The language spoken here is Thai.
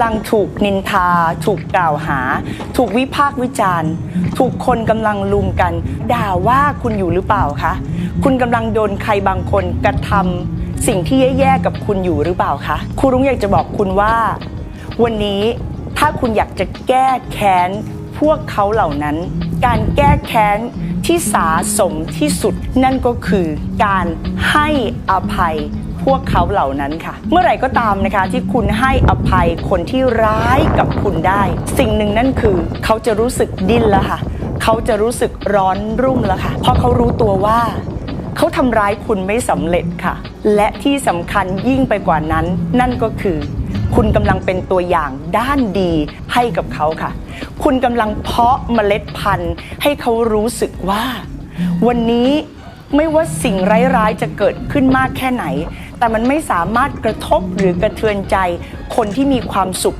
กำลังถูกนินทา ถูกกล่าวหา ถูกวิพากษ์วิจารณ์ ถูกคนกำลังลุมกัน ด่าว่าคุณอยู่หรือเปล่าคะ คุณกำลังโดนใครบางคนกระทำสิ่งที่แย่ๆกับคุณอยู่หรือเปล่าคะครูรุ้งอยากจะบอกคุณว่า วันนี้ถ้าคุณอยากจะแก้แค้นพวกเขาเหล่านั้น การแก้แค้นที่สาสมที่สุดนั่นก็คือการให้อภัย วกเขาเหล่านั้นค่ะ เมื่อไหร่ก็ตามนะคะที่คุณให้อภัยคนที่ร้ายกับคุณได้ สิ่งหนึ่งนั่นคือ เขาจะรู้สึกดิ้นแล้วค่ะ เขาจะรู้สึกร้อนรุ่มแล้วค่ะ เพราะเขารู้ตัวว่า เขาทำร้ายคุณไม่สำเร็จค่ะ และที่สำคัญยิ่งไปกว่านั้น นั่นก็คือ คุณกำลังเป็นตัวอย่างด้านดีให้กับเขาค่ะ คุณกำลังเพาะเมล็ดพันธุ์ ให้เขารู้สึกว่า วันนี้ ไม่ว่าสิ่งร้ายๆ จะเกิดขึ้นมากแค่ไหน แต่มันไม่สามารถกระทบหรือกระเทือนใจคนที่มีความสุข